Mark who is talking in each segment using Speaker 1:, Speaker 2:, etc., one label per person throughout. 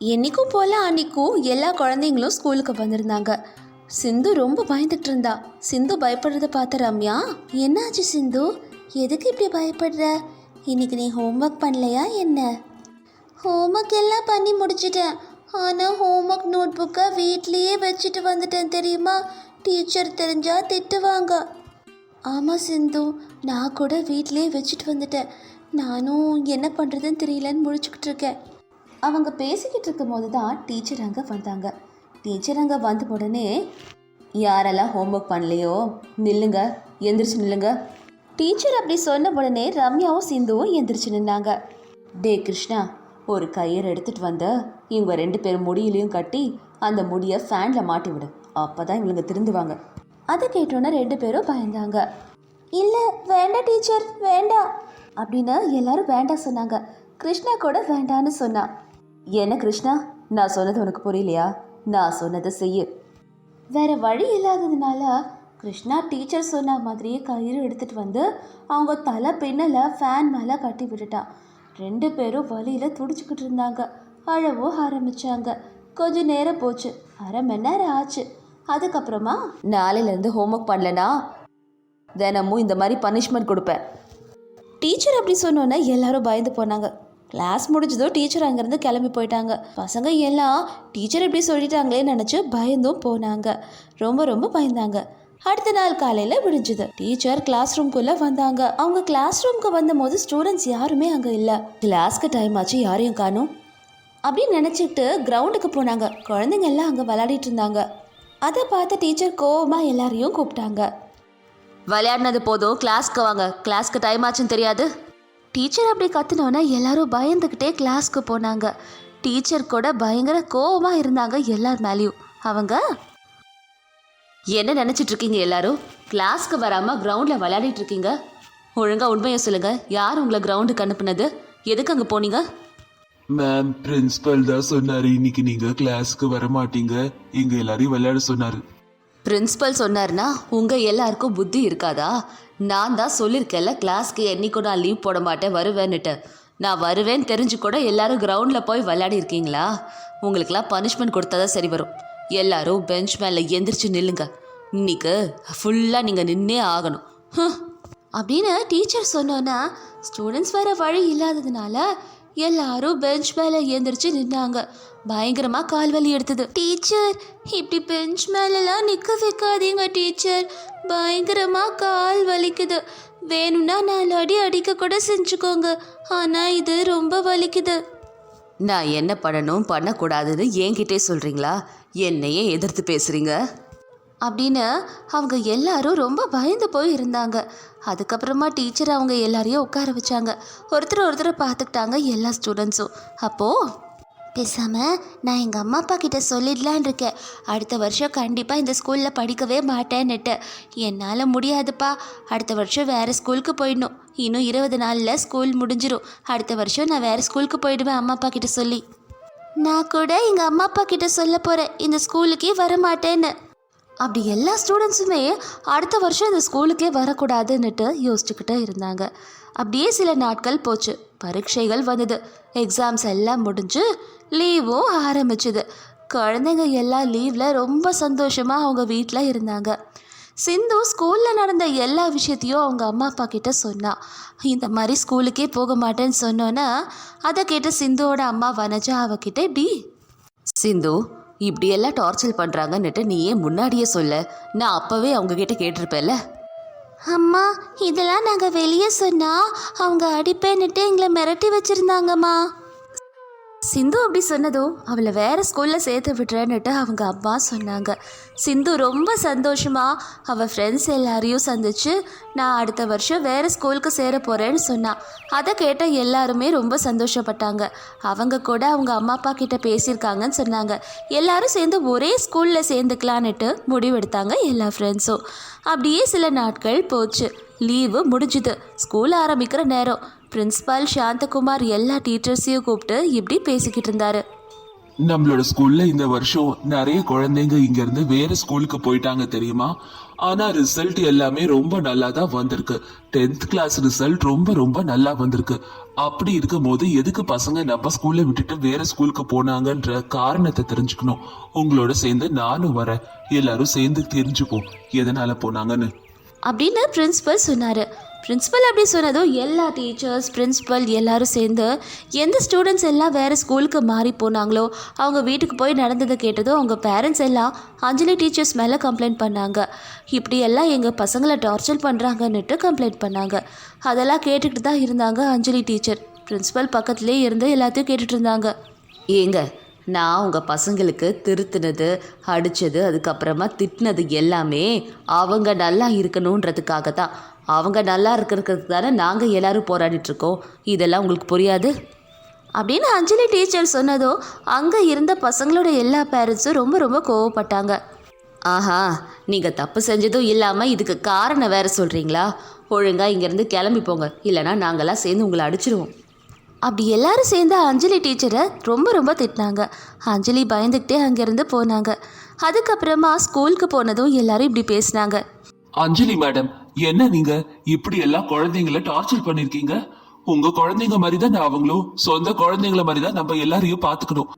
Speaker 1: என்னைக்கும் போல அன்னைக்கும் எல்லா குழந்தைங்களும் ஸ்கூலுக்கு வந்திருந்தாங்க. சிந்து ரொம்ப பயந்துட்டு இருந்தா. சிந்து பயப்படுறத பார்த்த ரம்யா என்னாச்சு சிந்து? எதுக்கு இப்படி பயப்படுற? இன்னைக்கு நீ ஹோம்ஒர்க் பண்ணலையா என்ன? ஹோம்ஒர்க் எல்லாம் பண்ணி முடிச்சிட்டேன். ஆனால் ஹோம்ஒர்க் நோட் புக்கை வீட்லேயே வச்சுட்டு வந்துட்டேன் தெரியுமா? டீச்சர் தெரிஞ்சா திட்டுவாங்க. ஆமாம் சிந்து நான் கூட வீட்லேயே வச்சுட்டு வந்துட்டேன். நானும் என்ன பண்ணுறதுன்னு தெரியலன்னு முடிச்சுக்கிட்டு இருக்கேன். அவங்க பேசிக்கிட்டு இருக்கும் போது தான் டீச்சர் அங்கே வந்தாங்க. டீச்சர் அங்கே வந்த உடனே யாரெல்லாம் ஹோம்ஒர்க் பண்ணலையோ? நில்லுங்க எந்திரிச்சு நில்லுங்க. டீச்சர் அப்படி சொன்ன உடனே ரம்யாவும் சிந்துவும் எந்திரிச்சு நின்னாங்க. டே கிருஷ்ணா ஒரு கயிறு எடுத்துட்டு வந்த இவங்க ரெண்டு பேரும் முடியிலையும் கட்டி அந்த முடியை ஃபேனில் மாட்டி விடு. அப்போ தான் இவங்க திருந்துவாங்க. அதை கேட்டோன்னே ரெண்டு பேரும் பயந்தாங்க. இல்லை வேண்டாம் டீச்சர் வேண்டாம். அப்படின்னு எல்லாரும் வேண்டாம் சொன்னாங்க. கிருஷ்ணா கூட வேண்டான்னு சொன்னான். என்ன கிருஷ்ணா? நான் சொன்னது உனக்கு புரியலையா? நான் சொன்னதை செய்யு. வேற வழி இல்லாததுனால கிருஷ்ணா டீச்சர் சொன்ன மாதிரியே கயிறு எடுத்துட்டு வந்து அவங்க தலை பின்னல ஃபேன் மேலே கட்டி விட்டுட்டான் ரெண்டு பேரும் வழியில் துடிச்சுக்கிட்டு இருந்தாங்க. அழவும் ஆரம்பித்தாங்க கொஞ்ச நேரம் போச்சு. அரை மணி நேரம் ஆச்சு. அதுக்கப்புறமா நாளையிலேருந்து ஹோம்ஒர்க் பண்ணலனா? தினமும் இந்த மாதிரி பனிஷ்மெண்ட் கொடுப்பேன். டீச்சர் அப்படி சொன்னோன்னே எல்லாரும் பயந்து போனாங்க. கிளாஸ் முடிஞ்சதும் டீச்சர் அங்கேருந்து கிளம்பி போயிட்டாங்க. பசங்க எல்லாம் டீச்சர் இப்படி சொல்லிட்டாங்களே நினச்சி பயந்தும் போனாங்க. ரொம்ப ரொம்ப பயந்தாங்க. அடுத்த நாள் காலையில் விடிஞ்சுது. டீச்சர் கிளாஸ் ரூம்குள்ளே வந்தாங்க. அவங்க கிளாஸ் ரூம்க்கு வந்தபோது ஸ்டூடெண்ட்ஸ் யாருமே அங்கே இல்லை. கிளாஸ்க்கு டைம் ஆச்சு யாரையும் காணும். அப்படின்னு நினச்சிக்கிட்டு கிரவுண்டுக்கு போனாங்க. குழந்தைங்க எல்லாம் அங்கே விளையாடிட்டு இருந்தாங்க. அதை பார்த்து டீச்சர் கோவமாக எல்லாரையும் கூப்பிட்டாங்க. விளையாடினது போதும் கிளாஸ்க்கு வாங்க. கிளாஸ்க்கு டைம் ஆச்சுன்னு தெரியாது. டீச்சர் அப்படி கத்துனோன்னே எல்லாரும் பயந்துக்கிட்டே கிளாஸ்க்கு போனாங்க. டீச்சர் கூட பயங்கர கோவமாக இருந்தாங்க எல்லார் மேலேயும். அவங்க? என்ன நினச்சிட்டு இருக்கீங்க எல்லாரும்? கிளாஸ்க்கு வராமல் கிரவுண்டில் விளையாடிட்டு இருக்கீங்க? ஒழுங்காக உண்மையை சொல்லுங்க. யார் உங்களை கிரவுண்டுக்கு அனுப்புனது? எதுக்கு அங்கே போனீங்க?
Speaker 2: மேம் பிரின்சிபல் தான் சொன்னாரு இன்னைக்கு நீங்க கிளாஸ்க்கு வர மாட்டீங்க எங்க எல்லாரையும் விளையாட சொன்னாரு.
Speaker 1: பிரின்ஸிபல் சொன்னார்னா உங்கள் எல்லாருக்கும் புத்தி இருக்காதா? நான் தான் சொல்லியிருக்கேன்ல கிளாஸ்க்கு என்றைக்கும் நான் லீவ் போட மாட்டேன் வருவேன்னுட்டு. நான் வருவேன்னு தெரிஞ்சு கூட எல்லாரும் கிரவுண்டில் போய் விளையாடி இருக்கீங்களா உங்களுக்கெல்லாம் பனிஷ்மெண்ட் கொடுத்தா தான் சரி வரும். எல்லாரும் பெஞ்ச் மேலே எந்திரிச்சு நில்லுங்க. இன்னைக்கு ஃபுல்லாக நீங்கள் நின்னே ஆகணும். அப்படின்னு டீச்சர் சொன்னோன்னா ஸ்டூடெண்ட்ஸ் வேறு வழி இல்லாததுனால எல்லாரும் பெஞ்ச் மேலே எந்திரிச்சு நின்னாங்க. பயங்கரமா கால் வலி எடுத்தது. டீச்சர் இப்படி பெஞ்ச் மேலெல்லாம் நிற்க வைக்காதீங்க டீச்சர். பயங்கரமா கால் வலிக்குது. வேணும்னா நாலு அடி அடிக்க கூட செஞ்சுக்கோங்க. ஆனால் இது ரொம்ப வலிக்குது. நான் என்ன பண்ணணும் பண்ணக்கூடாதுன்னு என்கிட்டே சொல்கிறீங்களா என்னையே எதிர்த்து பேசுகிறீங்க அப்படின்னு அவங்க எல்லாரும் ரொம்ப பயந்து போய் இருந்தாங்க. அதுக்கப்புறமா டீச்சர் அவங்க எல்லாரையும் உட்கார வச்சாங்க. ஒருத்தர் ஒருத்தர் பார்த்துக்கிட்டாங்க எல்லா ஸ்டூடெண்ட்ஸும். அப்போது பேசாமல் நான் எங்கள் அம்மா அப்பா கிட்ட சொல்லிடலான் இருக்கேன். அடுத்த வருஷம் கண்டிப்பாக இந்த ஸ்கூலில் படிக்கவே மாட்டேன்னுட்டு. என்னால் முடியாதுப்பா. அடுத்த வருஷம் வேறு ஸ்கூலுக்கு போயிடணும். இன்னும் இருபது நாளில் ஸ்கூல் முடிஞ்சிடும் அடுத்த வருஷம் நான் வேறு ஸ்கூலுக்கு போயிடுவேன் அம்மா அப்பா கிட்ட சொல்லி. நான் கூட எங்கள் அம்மா அப்பா கிட்ட சொல்ல போகிறேன் இந்த ஸ்கூலுக்கே வர மாட்டேன்னு அப்படி எல்லா ஸ்டூடெண்ட்ஸுமே அடுத்த வருஷம் இந்த ஸ்கூலுக்கே வரக்கூடாதுன்னுட்டு யோசிச்சுக்கிட்டே இருந்தாங்க. அப்படியே சில நாட்கள் போச்சு. பரீட்சைகள் வந்தது. எக்ஸாம்ஸ் எல்லாம் முடிஞ்சு லீவும் ஆரம்பிச்சுது. குழந்தைங்க எல்லாம் லீவில் ரொம்ப சந்தோஷமாக அவங்க வீட்டில் இருந்தாங்க. சிந்து ஸ்கூலில் நடந்த எல்லா விஷயத்தையும் அவங்க அம்மா அப்பா கிட்ட சொன்னா. இந்த மாதிரி ஸ்கூலுக்கே போக மாட்டேன்னு சொன்னோன்னா அதை கேட்ட சிந்துவோட அம்மா வனஜா அவகிட்ட இப்படி சிந்து இப்படியெல்லாம் டார்ச்சர் பண்ணுறாங்கன்னுட்டு நீயே முன்னாடியே சொல்ல. நான் அப்போவே அவங்கக்கிட்ட கேட்டிருப்பேன்ல. அம்மா இதெல்லாம் நாங்கள் வெளியே சொன்னால் அவங்க அடிப்பேன்னுட்டு எங்களை மிரட்டி வச்சுருந்தாங்கம்மா. சிந்து அப்படி சொன்னதும் அவளை வேற ஸ்கூலில் சேர்த்து விடுறேன்னுட்டு அவங்க அப்பா சொன்னாங்க. சிந்து ரொம்ப சந்தோஷமா அவள் ஃப்ரெண்ட்ஸ் எல்லாரையும் சந்திச்சு நான் அடுத்த வருஷம் வேற ஸ்கூலுக்கு சேர போகிறேன்னு சொன்னான் அதை கேட்ட எல்லாருமே ரொம்ப சந்தோஷப்பட்டாங்க. அவங்க கூட அவங்க அம்மா அப்பா கிட்ட பேசியிருக்காங்கன்னு சொன்னாங்க. எல்லாரும் சேர்ந்து ஒரே ஸ்கூலில் சேர்ந்துக்கலான்னுட்டு முடிவெடுத்தாங்க எல்லா ஃப்ரெண்ட்ஸும் அப்படியே சில நாட்கள் போச்சு. லீவு முடிஞ்சுது. ஸ்கூல் ஆரம்பிக்கிற நேரம். பிரின்ஸ்பால் சாந்தகுமார் எல்லா டீச்சர்ஸையும் கூப்பிட்டு இப்படி பேசிக்கிட்டு இருந்தாரு.
Speaker 2: நம்மளோட ஸ்கூல்ல இந்த வருஷம் நிறைய குழந்தைங்க இங்க இருந்து வேற ஸ்கூலுக்கு போயிட்டாங்க தெரியுமா? ஆனா ரிசல்ட் எல்லாமே ரொம்ப நல்லா தான் வந்திருக்கு. டென்த் கிளாஸ் ரிசல்ட் ரொம்ப ரொம்ப நல்லா வந்திருக்கு. அப்படி இருக்கும் போது எதுக்கு பசங்க நம்ம ஸ்கூல்ல விட்டுட்டு வேற ஸ்கூலுக்கு போனாங்கன்ற காரணத்தை தெரிஞ்சுக்கணும். உங்களோட சேர்ந்து நானும் வரேன். எல்லாரும் சேர்ந்து தெரிஞ்சுப்போம். எதனால போனாங்கன்னு.
Speaker 1: அப்படின்னு பிரின்சிபல் சொன்னார். பிரின்சிபல் அப்படி சொன்னதும் எல்லா டீச்சர்ஸ் பிரின்ஸ்பல் எல்லாரும் சேர்ந்து எந்த ஸ்டூடெண்ட்ஸ் எல்லாம் வேறு ஸ்கூலுக்கு மாறி போனாங்களோ அவங்க வீட்டுக்கு போய் நடந்ததை கேட்டதும் அவங்க பேரண்ட்ஸ் எல்லாம் அஞ்சலி டீச்சர்ஸ் மேலே கம்ப்ளைண்ட் பண்ணாங்க. இப்படி எல்லாம் எங்கள் பசங்களை டார்ச்சர் பண்ணுறாங்கன்னுட்டு கம்ப்ளைண்ட் பண்ணாங்க. அதெல்லாம் கேட்டுக்கிட்டு தான் இருந்தாங்க அஞ்சலி டீச்சர் பிரின்ஸ்பல் பக்கத்துலேயே இருந்து எல்லாத்தையும் கேட்டுட்டு இருந்தாங்க. ஏங்க நான் உங்கள் பசங்களுக்கு திருத்தினது அடித்தது அதுக்கப்புறமா திட்டினது எல்லாமே அவங்க நல்லா இருக்கணுன்றதுக்காக தான் அவங்க நல்லா இருக்கிறதுக்கு தானே நாங்கள் எல்லோரும் போராடிட்டுருக்கோம். இதெல்லாம் உங்களுக்கு புரியாது? அப்படின்னு அஞ்சலி டீச்சர் சொன்னதோ அங்கே இருந்த பசங்களோட எல்லா பேரண்ட்ஸும் ரொம்ப ரொம்ப கோவப்பட்டாங்க. ஆஹா நீங்கள் தப்பு செஞ்சதும் இல்லாமல் இதுக்கு காரணம் வேறு சொல்கிறீங்களா ஒழுங்காக இங்கேருந்து கிளம்பி போங்க இல்லைனா நாங்களாம் சேர்ந்து உங்களை அடிச்சிடுவோம் அப்படி எல்லாரும் சேர்ந்து அஞ்சலி டீச்சரை ரொம்ப ரொம்ப திட்டினாங்க. அஞ்சலி பயந்துக்கிட்டே அங்கேருந்து போனாங்க. அதுக்கப்புறமா ஸ்கூலுக்கு போனதும் எல்லாரும் இப்படி பேசினாங்க.
Speaker 2: அஞ்சலி மேடம் என்ன நீங்க? இப்படி எல்லாம் குழந்தைங்கள டார்ச்சர் பண்ணிருக்கீங்க? உங்க குழந்தைங்க மாதிரி தான் அவங்களும் சொந்த குழந்தைங்கள மாதிரி தான் நம்ம எல்லாரையும் பாத்துக்கணும்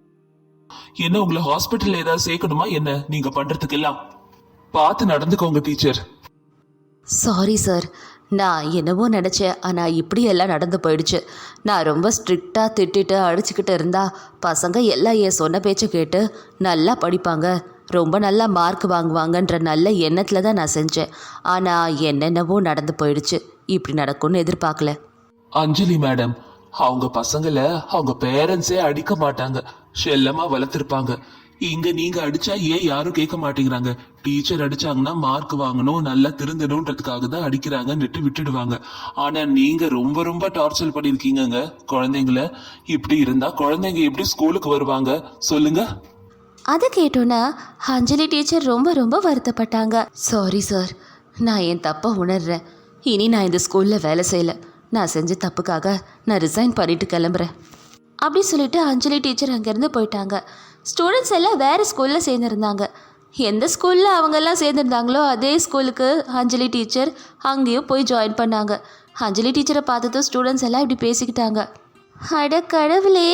Speaker 2: என்ன உங்களை ஹாஸ்பிட்டல்ல ஏதாவது சேர்க்கணுமா? என்ன நீங்க பண்றதுக்கு எல்லாம் பார்த்து நடந்துக்கோங்க டீச்சர்.
Speaker 1: சாரி சார் நான் என்னவோ நினச்சேன் ஆனால் இப்படி எல்லாம் நடந்து போயிடுச்சு. நான் ரொம்ப ஸ்ட்ரிக்டாக திட்டிட்டு அடிச்சுக்கிட்டு இருந்தா பசங்க எல்லாம் என் சொன்ன பேச்சை கேட்டு நல்லா படிப்பாங்க. ரொம்ப நல்லா மார்க் வாங்குவாங்கன்ற நல்ல எண்ணத்தில் தான் நான் செஞ்சேன். ஆனால் என்னென்னவோ நடந்து போயிடுச்சு. இப்படி நடக்கும்னு எதிர்பார்க்கல.
Speaker 2: அஞ்சலி மேடம் அவங்க பசங்களை அவங்க பேரண்ட்ஸே அடிக்க மாட்டாங்க. செல்லமா வளர்த்துருப்பாங்க. இங்க நீங்க அடிச்சா ஏன் யாரும் கேட்க மாட்டேங்கிறாங்க? டீச்சர் அடிச்சாங்கன்னா மார்க் வாங்கணும் நல்லா திருந்தணும்ன்றதுக்காக தான் அடிக்கிறாங்கன்னுட்டு விட்டுடுவாங்க. ஆனா நீங்க ரொம்ப ரொம்ப டார்ச்சர் பண்ணிருக்கீங்க குழந்தைங்கள. இப்படி இருந்தா குழந்தைங்க எப்படி ஸ்கூலுக்கு வருவாங்க? சொல்லுங்க.
Speaker 1: அதை கேட்டோன்னா அஞ்சலி டீச்சர் ரொம்ப ரொம்ப வருத்தப்பட்டாங்க. சாரி சார் நான் என் தப்பை உணர்றேன். இனி நான் இந்த ஸ்கூலில் வேலை செய்யலை. நான் செஞ்ச தப்புக்காக நான் ரிசைன் பண்ணிட்டு கிளம்புறேன். அப்படி சொல்லிட்டு அஞ்சலி டீச்சர் அங்கேருந்து போயிட்டாங்க. ஸ்டூடெண்ட்ஸ் எல்லாம் வேறு ஸ்கூலில் சேர்ந்துருந்தாங்க. எந்த ஸ்கூலில் அவங்கெல்லாம் சேர்ந்துருந்தாங்களோ அதே ஸ்கூலுக்கு அஞ்சலி டீச்சர் அங்கேயும் போய் ஜாயின் பண்ணாங்க. அஞ்சலி டீச்சரை பார்த்ததும் ஸ்டூடெண்ட்ஸ் எல்லாம் இப்படி பேசிக்கிட்டாங்க. அட கடவுளே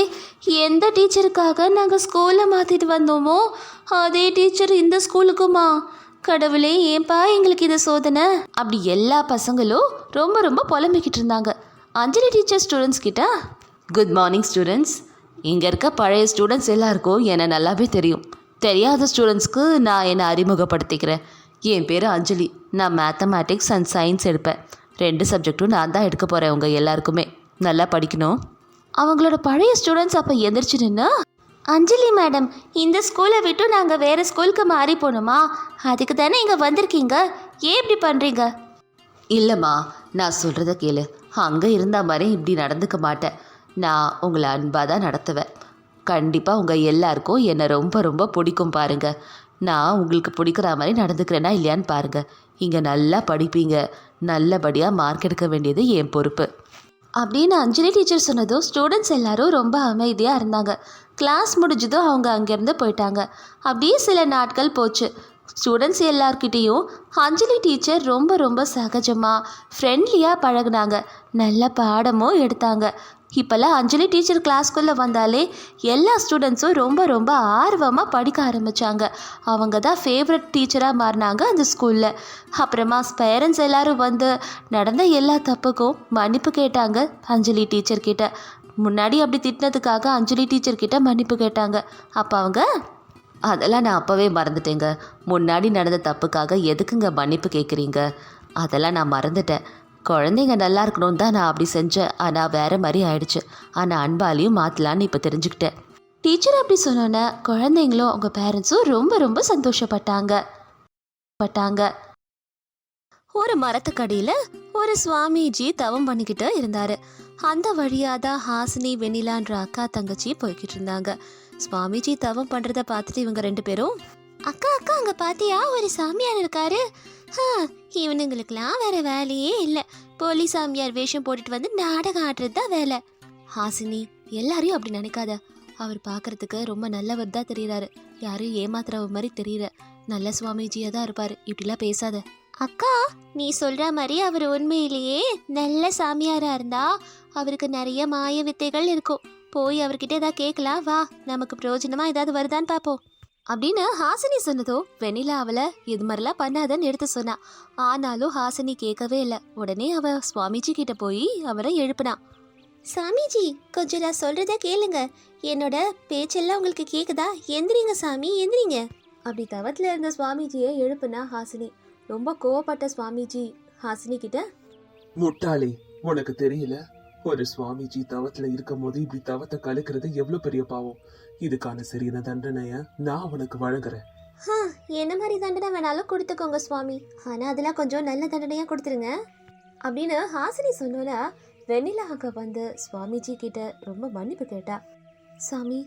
Speaker 1: எந்த டீச்சருக்காக நாங்கள் ஸ்கூலை மாற்றிட்டு வந்தோமோ அதே டீச்சர் இந்த ஸ்கூலுக்குமா? கடவுளே ஏன்பா எங்களுக்கு இது சோதனை? அப்படி எல்லா பசங்களும் ரொம்ப ரொம்ப புலம்பிக்கிட்டு இருந்தாங்க. அஞ்சலி டீச்சர் ஸ்டூடெண்ட்ஸ் கிட்ட குட் மார்னிங் ஸ்டூடெண்ட்ஸ். இங்கே இருக்க பழைய ஸ்டூடெண்ட்ஸ் எல்லாருக்கும் என்னை நல்லாவே தெரியும். தெரியாத ஸ்டூடெண்ட்ஸ்க்கு நான் என்னை அறிமுகப்படுத்திக்கிறேன். என் பேர் அஞ்சலி. நான் மேத்தமேட்டிக்ஸ் அண்ட் சயின்ஸ் எடுப்பேன். ரெண்டு சப்ஜெக்ட்டும் நான் தான் எடுக்க போகிறேன் உங்கள் எல்லாருக்குமே. நல்லா படிக்கணும். அவங்களோட பழைய ஸ்டூடெண்ட்ஸ் அப்போ எந்திரிச்சு நின்னா அஞ்சலி மேடம் இந்த ஸ்கூலை விட்டு நாங்கள் வேறு ஸ்கூலுக்கு மாறி போகணுமா அதுக்கு தானே இங்கே வந்திருக்கீங்க. ஏன் இப்படி பண்ணுறீங்க இல்லைம்மா நான் சொல்கிறத கேளு. அங்கே இருந்த மாதிரி இப்படி நடந்துக்க மாட்டேன். நான் உங்களை அன்பாக தான் நடத்துவேன். கண்டிப்பாக உங்கள் எல்லாருக்கும் என்னை ரொம்ப ரொம்ப பிடிக்கும் பாருங்க. நான் உங்களுக்கு பிடிக்கிற மாதிரி நடந்துக்கிறேன்னா இல்லையான்னு பாருங்கள் இங்கே நல்லா படிப்பீங்க. நல்லபடியாக மார்க் எடுக்க வேண்டியது என் பொறுப்பு. அப்படின்னு அஞ்சலி டீச்சர் சொன்னதும் ஸ்டூடெண்ட்ஸ் எல்லாரும் ரொம்ப அமைதியாக இருந்தாங்க. கிளாஸ் முடிஞ்சதும் அவங்க அங்கேருந்து போயிட்டாங்க. அப்படியே சில நாட்கள் போச்சு. ஸ்டூடெண்ட்ஸ் எல்லார்கிட்டேயும் அஞ்சலி டீச்சர் ரொம்ப ரொம்ப சகஜமாக ஃப்ரெண்ட்லியாக பழகுனாங்க. நல்ல பாடமும் எடுத்தாங்க. இப்போல்லாம் அஞ்சலி டீச்சர் கிளாஸ்க்குள்ளே வந்தாலே எல்லா ஸ்டூடெண்ட்ஸும் ரொம்ப ரொம்ப ஆர்வமாக படிக்க ஆரம்பித்தாங்க அவங்க தான் ஃபேவரட் டீச்சராக மாறினாங்க அந்த ஸ்கூலில் அப்புறமா பேரண்ட்ஸ் எல்லோரும் வந்து நடந்த எல்லா தப்புக்கும் மன்னிப்பு கேட்டாங்க அஞ்சலி டீச்சர்கிட்ட முன்னாடி அப்படி திட்டினதுக்காக அஞ்சலி டீச்சர்கிட்ட மன்னிப்பு கேட்டாங்க. அப்போ அவங்க அதெல்லாம் நான் அப்போவே மறந்துட்டேங்க. முன்னாடி நடந்த தப்புக்காக எதுக்குங்க மன்னிப்பு கேட்குறீங்க அதெல்லாம் நான் மறந்துட்டேன். குழந்தைங்க நல்லா இருக்கணும்னு தான் நான் அப்படி செஞ்சேன். ஆனால் வேற மாதிரி ஆயிடுச்சு. ஆனால் அன்பாலையும் மாற்றலான்னு இப்போ தெரிஞ்சுக்கிட்டேன். டீச்சர் அப்படி சொன்னோன்னே குழந்தைங்களும் அவங்க பேரண்ட்ஸும் ரொம்ப ரொம்ப சந்தோஷப்பட்டாங்க. பட்டாங்க. ஒரு மரத்துக்கடியில் ஒரு சுவாமிஜி தவம் பண்ணிக்கிட்டு இருந்தார். அந்த வழியாக தான் ஹாசினி வெண்ணிலான்ற அக்கா தங்கச்சி போய்கிட்டு இருந்தாங்க. சுவாமிஜி தவம் பண்ணுறத பார்த்துட்டு இவங்க ரெண்டு பேரும் அக்கா அக்கா அங்கே பார்த்தியா ஒரு சாமியார் இருக்காரு. இவனுங்களுக்கெல்லாம் வேற வேலையே இல்லை. போலீஸ் சாமியார் வேஷம் போட்டுட்டு வந்து நாடகம் ஆடுறது தான் வேலை. ஹாசினி எல்லாரையும் அப்படி நினைக்காத. அவர் பார்க்கறதுக்கு ரொம்ப நல்லவர் தான் தெரியறாரு. யாரும் ஏமாத்துறவ மாதிரி தெரியல நல்ல சுவாமிஜியா தான் இருப்பாரு. இப்படிலாம் பேசாத. அக்கா நீ சொல்ற மாதிரி அவர் உண்மையிலேயே நல்ல சாமியாரா இருந்தா அவருக்கு நிறைய மாய வித்தைகள் இருக்கும். போய் அவர்கிட்ட ஏதாவது கேட்கலாம் வா நமக்கு பிரயோஜனமா ஏதாவது வருதான்னு பார்ப்போம் அப்படின்னு ஹாசினி சொன்னதோ வெண்ணிலா அவளை இது மாதிரிலாம் பண்ணாதன்னு எடுத்து சொன்னா. ஆனாலும் ஹாசினி கேட்கவே இல்லை. உடனே அவ சுவாமிஜி கிட்ட போய் அவரை எழுப்புனா. சாமிஜி கொஞ்சம் நான் சொல்றத கேளுங்க. என்னோட பேச்செல்லாம் உங்களுக்கு கேக்குதா? எந்திரிங்க சாமி எந்திரிங்க. அப்படி தவத்துல இருந்த சுவாமிஜியை எழுப்புனா ஹாசினி. ரொம்ப கோவப்பட்ட சுவாமிஜி ஹாசினி கிட்ட
Speaker 2: முட்டாளே உனக்கு தெரியல? ஒரு சுவாமிஜி தவத்துல இருக்கும் போது இப்படி தவத்தை கலக்கிறது எவ்வளவு பெரிய பாவம்? இதுக்கான சரியான தண்டனைய நான் உனக்கு வழங்குறேன்.
Speaker 1: என்ன மாதிரி தண்டனை வேணாலும் கொடுத்துக்கோங்க சுவாமி. ஆனால் அதெல்லாம் கொஞ்சம் நல்ல தண்டனையாக கொடுத்துருங்க. அப்படின்னு ஹாசினி சொன்னோல வெண்ணிலா அக்கா வந்து சுவாமிஜி கிட்ட ரொம்ப மன்னிப்பு கேட்டா சாமி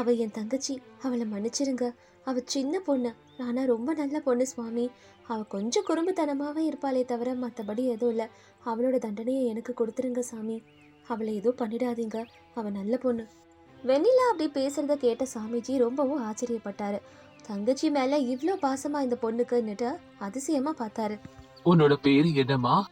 Speaker 1: அவ என் தங்கச்சி. அவளை மன்னிச்சிருங்க. அவ சின்ன பொண்ணு. ஆனா ரொம்ப நல்ல பொண்ணு சுவாமி. அவ கொஞ்சம் குறும்புத்தனமாவே இருப்பாளே தவிர மற்றபடி எதுவும் இல்லை. அவளோட தண்டனையை எனக்கு கொடுத்துருங்க சாமி. அவளை எதுவும் பண்ணிடாதீங்க. அவ நல்ல பொண்ணு. வெண்ணிலா அப்படி பேசுறத கேட்ட சாமிஜி ரொம்பவும் ஆச்சரியப்பட்டாரு. தங்கச்சி மேல இவ்ளோ பாசமா இந்த பொண்ணுக்குன்னுட்டு அதிசயமா பார்த்தாரு.
Speaker 2: உன்னோட பேரு என்னம்மா?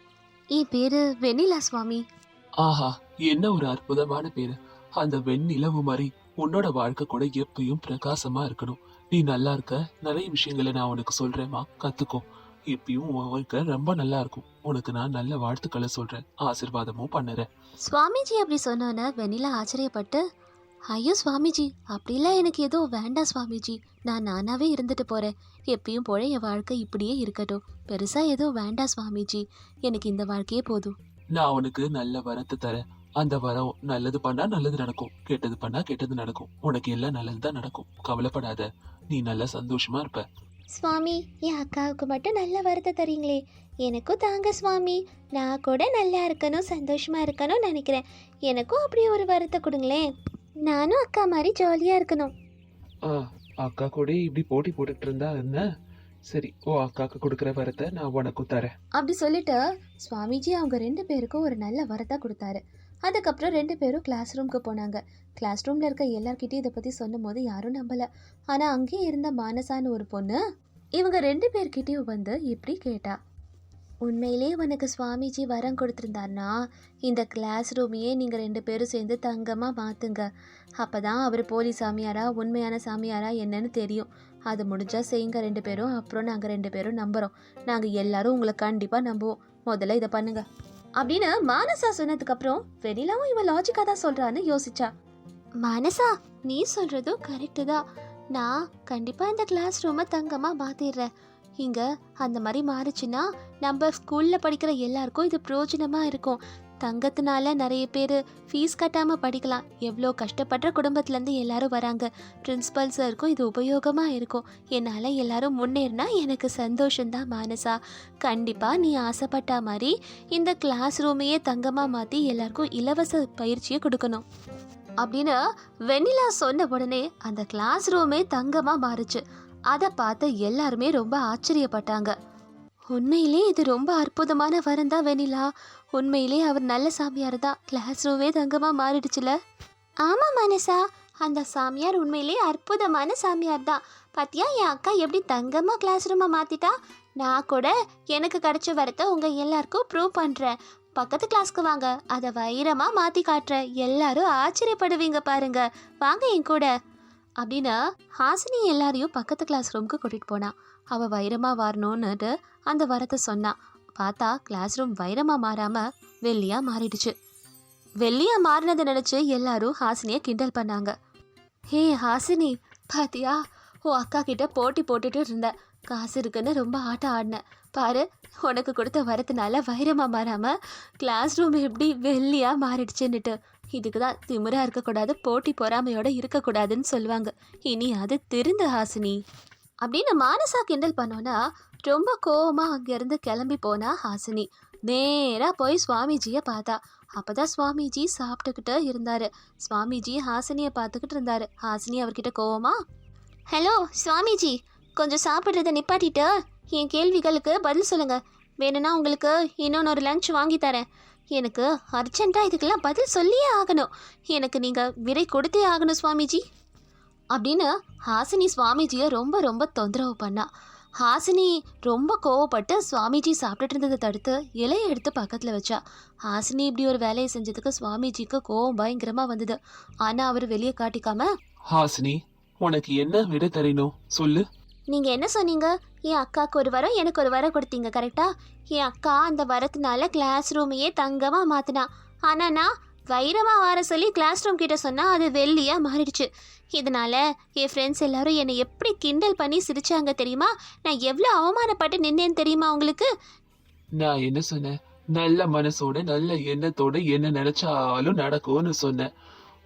Speaker 1: என் பேரு வெண்ணிலா சுவாமி.
Speaker 2: ஆஹா என்ன ஒரு அற்புதமான பேரு. அந்த வெண்ணிலவு மாதிரி உன்னோட வாழ்க்கை கூட எப்பயும் பிரகாசமா இருக்கணும். நீ நல்லா இருக்க நிறைய விஷயங்களை நான் உனக்கு சொல்றேம்மா கத்துக்கோ. இப்பயும் உன் வாழ்க்கை ரொம்ப நல்லா இருக்கும். உனக்கு நான் நல்ல வாழ்த்துக்களை சொல்றேன் ஆசிர்வாதமும் பண்ணுறேன்.
Speaker 1: சுவாமிஜி அப்படி சொன்னோன்னே வெண்ணிலா ஆச்சரியப்பட்டு ஐயோ சுவாமிஜி அப்படிலாம் எனக்கு எதுவும் வேண்டாம் சுவாமிஜி. நான் நானாவே இருந்துட்டு போறேன். எப்பயும் போல என் வாழ்க்கை இப்படியே இருக்கட்டும். பெருசா எதுவும் வேண்டாம் சுவாமிஜி. எனக்கு இந்த வாழ்க்கையே போதும்.
Speaker 2: நான் உனக்கு நல்ல வரத்தை தரேன். அந்த வரம் நல்லது பண்ணா நல்லது நடக்கும். கெட்டது பண்ணா கெட்டது நடக்கும். உனக்கு எல்லாம் நல்லது தான் நடக்கும். கவலைப்படாத. நீ நல்லா சந்தோஷமா இருப்ப.
Speaker 3: சுவாமி என் அக்காவுக்கு மட்டும் நல்ல வரத்தை தரீங்களே. எனக்கும் தாங்க சுவாமி. நான் கூட நல்லா இருக்கணும் சந்தோஷமா இருக்கணும்னு நினைக்கிறேன். எனக்கும் அப்படி ஒரு வரத்தை கொடுங்களேன். நானும் அக்கா மாதிரி ஜாலியாக இருக்கணும்.
Speaker 2: ஆ அக்கா கூட இப்படி போட்டி போட்டுட்டு இருந்தா என்ன? சரி ஓ அக்காக்கு கொடுக்குற வரத்தை நான் உனக்கும் தரேன்.
Speaker 1: அப்படி சொல்லிட்டு சுவாமிஜி அவங்க ரெண்டு பேருக்கும் ஒரு நல்ல வரத்தை கொடுத்தாரு. அதுக்கப்புறம் ரெண்டு பேரும் கிளாஸ் ரூம்க்கு போனாங்க. கிளாஸ் ரூம்ல இருக்க எல்லார்கிட்டயும் இதை பத்தி சொன்னும் போது யாரும் நம்பல. ஆனா அங்கேயே இருந்த மானசான்னு ஒரு பொண்ணு இவங்க ரெண்டு பேர்கிட்டயும் வந்து இப்படி கேட்டா. உண்மையிலே உனக்கு சுவாமிஜி வரம் கொடுத்துருந்தாருன்னா இந்த கிளாஸ் ரூமையே நீங்கள் ரெண்டு பேரும் சேர்ந்து தங்கமாக மாற்றுங்க அப்போ தான் அவர் போலி சாமியாரா உண்மையான சாமியாரா என்னன்னு தெரியும். அது முடிஞ்சால் செய்யுங்க ரெண்டு பேரும். அப்புறம் நாங்கள் ரெண்டு பேரும் நம்புகிறோம் நாங்கள் எல்லாரும் உங்களை கண்டிப்பாக நம்புவோம். முதல்ல இதை பண்ணுங்க. அப்படின்னு மானசா சொன்னதுக்கப்புறம் வெனிலாவும் இவன் லாஜிக்காக தான் சொல்கிறான்னு யோசிச்சா.
Speaker 3: மானசா நீ சொல்கிறதும் கரெக்டு தான். நான் கண்டிப்பாக இந்த கிளாஸ் ரூமை தங்கமாக மாற்றிடுறேன்
Speaker 1: இங்கே அந்த மாதிரி மாறுச்சுன்னா நம்ம ஸ்கூலில் படிக்கிற எல்லாருக்கும் இது பிரயோஜனமாக இருக்கும். தங்கத்தினால நிறைய பேர் ஃபீஸ் கட்டாமல் படிக்கலாம். எவ்வளோ கஷ்டப்படுற குடும்பத்துலேருந்து எல்லாரும் வராங்க. பிரின்ஸிபல் சாருக்கும் இது உபயோகமாக இருக்கும். என்னால் எல்லாரும் முன்னேறினா எனக்கு சந்தோஷந்தான் மானசா. கண்டிப்பாக நீ ஆசைப்பட்ட மாதிரி இந்த கிளாஸ் ரூமையே தங்கமாக மாற்றி எல்லாருக்கும் இலவச பயிற்சியை கொடுக்கணும். அப்படின்னு வெண்ணிலா சொன்ன உடனே அந்த கிளாஸ் ரூமே தங்கமாக மாறுச்சு. அதை பார்த்து எல்லாருமே ரொம்ப ஆச்சரியப்பட்டாங்க. உண்மையிலே இது ரொம்ப அற்புதமான வரம் தான் வெனிலா. உண்மையிலே அவர் நல்ல சாமியார் தான். கிளாஸ் ரூமே தங்கமாக மாறிடுச்சுல.
Speaker 3: ஆமாம் மனசா. அந்த சாமியார் உண்மையிலே அற்புதமான சாமியார் தான். பார்த்தியா என் அக்கா எப்படி தங்கமாக கிளாஸ் ரூமை மாற்றிட்டா நான் கூட எனக்கு கிடைச்ச வரத்தை உங்கள் எல்லாருக்கும் ப்ரூவ் பண்ணுறேன் பக்கத்து கிளாஸ்க்கு வாங்க. அதை வைரமாக மாற்றி காட்டுறேன். எல்லாரும் ஆச்சரியப்படுவீங்க பாருங்க. வாங்க என் கூட.
Speaker 1: அப்படின்னு ஹாசினி எல்லாரையும் பக்கத்து கிளாஸ் ரூமுக்கு கூட்டிகிட்டு போனான் அவள் வைரமாக வரணும்னுட்டு அந்த வரத்தை சொன்னான் பார்த்தா கிளாஸ் ரூம் வைரமாக மாறாமல் வெள்ளியாக மாறிடுச்சு. வெள்ளியாக மாறினதை நினச்சி எல்லாரும் ஹாசினியை கிண்டல் பண்ணாங்க. ஹே ஹாசினி பாத்தியா? ஓ அக்கா கிட்ட போட்டி போட்டுட்டு இருந்தேன் காசு இருக்குன்னு ரொம்ப ஆட்டம் ஆடினேன். பாரு உனக்கு கொடுத்த வரத்துனால வைரமாக மாறாமல் கிளாஸ் ரூம் எப்படி வெள்ளியாக மாறிடுச்சுன்னுட்டு. இதுக்கு தான் திமுறாக இருக்கக்கூடாது போட்டி பொறாமையோடு இருக்கக்கூடாதுன்னு சொல்லுவாங்க. இனி அது திருந்த ஹாசினி. அப்படின்னு மானசா கிண்டல் பண்ணோன்னா ரொம்ப கோவமாக அங்கேருந்து கிளம்பி போனா ஹாசினி. நேராக போய் சுவாமிஜியை பார்த்தா. அப்போ தான் சுவாமிஜி சாப்பிட்டுக்கிட்டு இருந்தார். சுவாமிஜி ஹாசினியை பார்த்துக்கிட்டு இருந்தார். ஹாசினி அவர்கிட்ட கோவமா
Speaker 3: ஹலோ சுவாமிஜி கொஞ்சம் சாப்பிட்றத நிப்பாட்டிட்டு என் கேள்விகளுக்கு பதில் சொல்லுங்க. வேணும்னா உங்களுக்கு இன்னொன்று ஒரு லஞ்ச் வாங்கி தரேன்.
Speaker 1: எனக்கு அர்ஜென்ட்டாக இதுக்கெல்லாம் பதில் சொல்லியே ஆகணும். எனக்கு நீங்கள் விடை கொடுத்தே ஆகணும் சுவாமிஜி. அப்படின்னு ஹாசினி சுவாமிஜியை ரொம்ப ரொம்ப தொந்தரவு பண்ணா. ஹாசினி ரொம்ப கோவப்பட்டு சுவாமிஜி சாப்பிட்டுட்டு இருந்ததை தடுத்து இலையை எடுத்து பக்கத்தில் வச்சா. ஹாசினி இப்படி ஒரு வேலையை செஞ்சதுக்கு சுவாமிஜிக்கு கோவம் பயங்கரமாக வந்தது. ஆனால் அவர் வெளியே காட்டிக்காம
Speaker 2: ஹாசினி உனக்கு என்ன விட தரணும் சொல்லு.
Speaker 1: நீங்கள் என்ன சொன்னீங்க? என் அக்காவுக்கு ஒரு வரம் எனக்கு ஒரு வரம் கொடுத்தீங்க கரெக்டாக என் அக்கா அந்த வரத்தினால கிளாஸ் ரூமையே தங்கமாக மாற்றினா ஆனால் நான் வைரமாக வர சொல்லி கிளாஸ் ரூம் கிட்ட சொன்னால் அது வெள்ளியாக மாறிடுச்சு. இதனால என் ஃப்ரெண்ட்ஸ் எல்லாரும் என்னை எப்படி கிண்டல் பண்ணி சிரிச்சாங்க தெரியுமா? நான் எவ்வளோ அவமானப்பட்டு நின்னேன்னு தெரியுமா உங்களுக்கு?
Speaker 2: நான் என்ன சொன்னேன்? நல்ல மனசோட நல்ல எண்ணத்தோட என்ன நினைச்சாலும் நடக்கும்னு சொன்னேன்.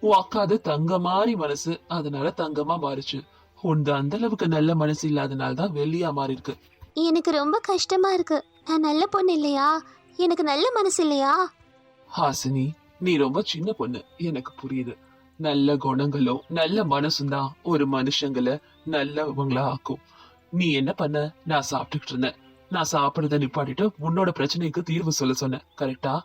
Speaker 2: உன் அக்கா அது தங்க மாதிரி மனசு அதனால தங்கமா மாறுச்சு. உன் அந்த அளவுக்கு நல்ல மனசு இல்லாதனால தான் வெள்ளியா மாறி இருக்கு
Speaker 1: எனக்கு ரொம்ப கஷ்டமாக இருக்கு. நான் நல்ல பொண்ணு இல்லையா? எனக்கு நல்ல மனசு இல்லையா?
Speaker 2: ஹாசினி நீ ரொம்ப சின்ன பொண்ணு. எனக்கு புரியுது. நல்ல குணங்களும் நல்ல மனசும் தான் ஒரு மனுஷங்களை நல்லவங்களா ஆக்கும். நீ என்ன பண்ண? நான் சாப்பிட்டுக்கிட்டு இருந்தேன். நான் சாப்பிடுறத நிப்பாட்டிட்டு உன்னோட பிரச்சனைக்கு தீர்வு சொல்ல சொன்னேன். கரெக்டா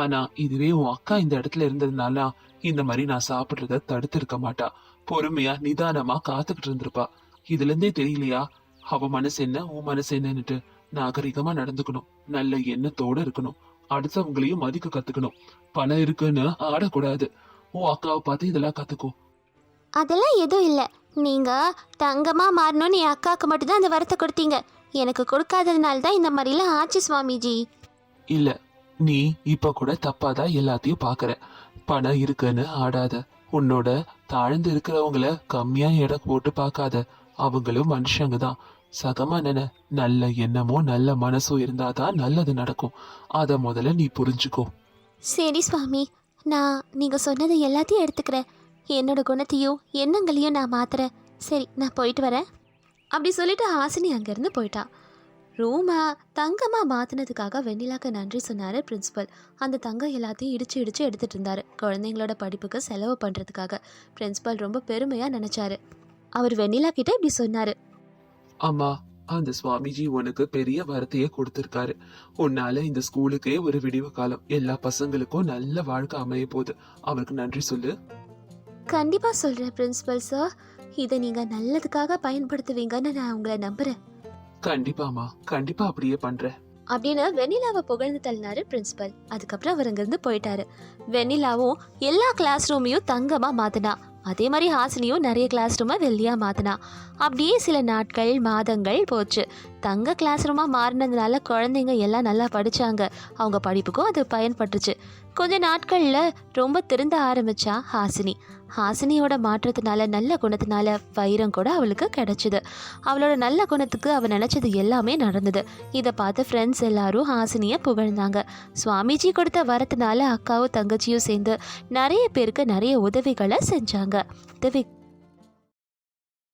Speaker 2: ஆனா இதுவே உன் அக்கா இந்த இடத்துல இருந்ததுனால இந்த மாதிரி நான் சாப்பிடுறத தடுத்து இருக்க மாட்டா. பொறுமையா நிதானமா காத்துக்கிட்டு இருந்திருப்பா. இதுல இருந்தே தெரியலையா? அவ மனசு என்ன உன் மனசு என்னன்னுட்டு நாகரிகமா நடந்துக்கணும். நல்ல எண்ணத்தோட இருக்கணும். அடுத்தவங்களையும் மதிக்க கத்துக்கணும். பணம் இருக்குன்னு ஆடக்கூடாது. உன் அக்காவை பார்த்து இதெல்லாம் கத்துக்கோ.
Speaker 1: அதெல்லாம் எதுவும் இல்லை. நீங்கள் தங்கமாக மாறணும்னு என் அக்காவுக்கு மட்டும்தான் அந்த வரத்தை கொடுத்தீங்க. எனக்கு கொடுக்காததுனால தான் இந்த மாதிரிலாம் ஆச்சு சுவாமிஜி.
Speaker 2: இல்ல நீ இப்ப கூட தப்பாதான் எல்லாத்தையும் பாக்குற. பணம் இருக்குன்னு ஆடாத. உன்னோட தாழ்ந்து இருக்கிறவங்கள கம்மியா இடம் போட்டு பார்க்காத அவங்களும் மனுஷங்க தான். சகமா நல்ல எண்ணமும் நல்ல மனசும் இருந்தாதான் நல்லது நடக்கும். அத முதல்ல நீ புரிஞ்சுக்கோ.
Speaker 1: சரி சுவாமி. நான் நீங்கள் சொன்னதை எல்லாத்தையும் எடுத்துக்கிறேன். என்னோட குணத்தையும் எண்ணங்களையும் நான் மாத்துறேன். சரி நான் போயிட்டு வரேன். அப்படி சொல்லிட்டு ஹாசினி அங்கேருந்து போயிட்டா. ரூமை தங்கமாக மாற்றினதுக்காக வெண்ணிலாக்கு நன்றி சொன்னார் பிரின்சிபல். அந்த தங்கம் எல்லாத்தையும் இடிச்சு இடிச்சு எடுத்துட்டு இருந்தாரு. குழந்தைங்களோட படிப்புக்கு செலவு பண்ணுறதுக்காக பிரின்சிபல் ரொம்ப பெருமையாக நினச்சாரு. அவர் வெண்ணிலா கிட்ட இப்படி சொன்னார்.
Speaker 2: அம்மா அந்த சுவாமிஜி உனக்கு பெரிய வரத்தையே கொடுத்திருக்காரு. உன்னால இந்த ஸ்கூலுக்கே ஒரு விடிவு காலம். எல்லா பசங்களுக்கும் நல்ல வாழ்க்கை அமைய போகுது. அவருக்கு நன்றி சொல்லு.
Speaker 1: கண்டிப்பாக சொல்கிறேன் பிரின்சிபல் சார். இதை நீங்கள் நல்லதுக்காக பயன்படுத்துவீங்கன்னு நான் உங்களை நம்புகிறேன்
Speaker 2: கண்டிப்பாமா கண்டிப்பா அப்படியே பண்றேன்.
Speaker 1: அப்படின்னு வெண்ணிலாவை புகழ்ந்து தள்ளினாரு பிரின்சிபல் அதுக்கப்புறம் அவர் அங்கிருந்து போயிட்டாரு. வெண்ணிலாவும் எல்லா கிளாஸ் ரூமையும் தங்கமா மாத்தினா. அதே மாதிரி ஹாசினியும் நிறைய கிளாஸ் ரூமை வெள்ளியாக மாற்றினா அப்படியே சில நாட்கள் மாதங்கள் போச்சு. தங்க கிளாஸ் ரூமாக மாறினதுனால குழந்தைங்க எல்லாம் நல்லா படித்தாங்க அவங்க படிப்புக்கும் அது பயன்பட்டுச்சு. கொஞ்ச நாட்களில் ரொம்ப திருந்த ஆரம்பிச்சா ஹாசினி. ஹாசினியோட மாற்றத்தினால நல்ல குணத்தினால வைரம் கூட அவளுக்கு கிடைச்சிது. அவளோட நல்ல குணத்துக்கு அவள் நினச்சது எல்லாமே நடந்தது. இதை பார்த்து ஃப்ரெண்ட்ஸ் எல்லாரும் ஹாசினியை புகழ்ந்தாங்க. சுவாமிஜி கொடுத்த வரத்தினால அக்காவும் தங்கச்சியும் சேர்ந்து நிறைய பேருக்கு நிறைய உதவிகளை செஞ்சாங்க. உதவி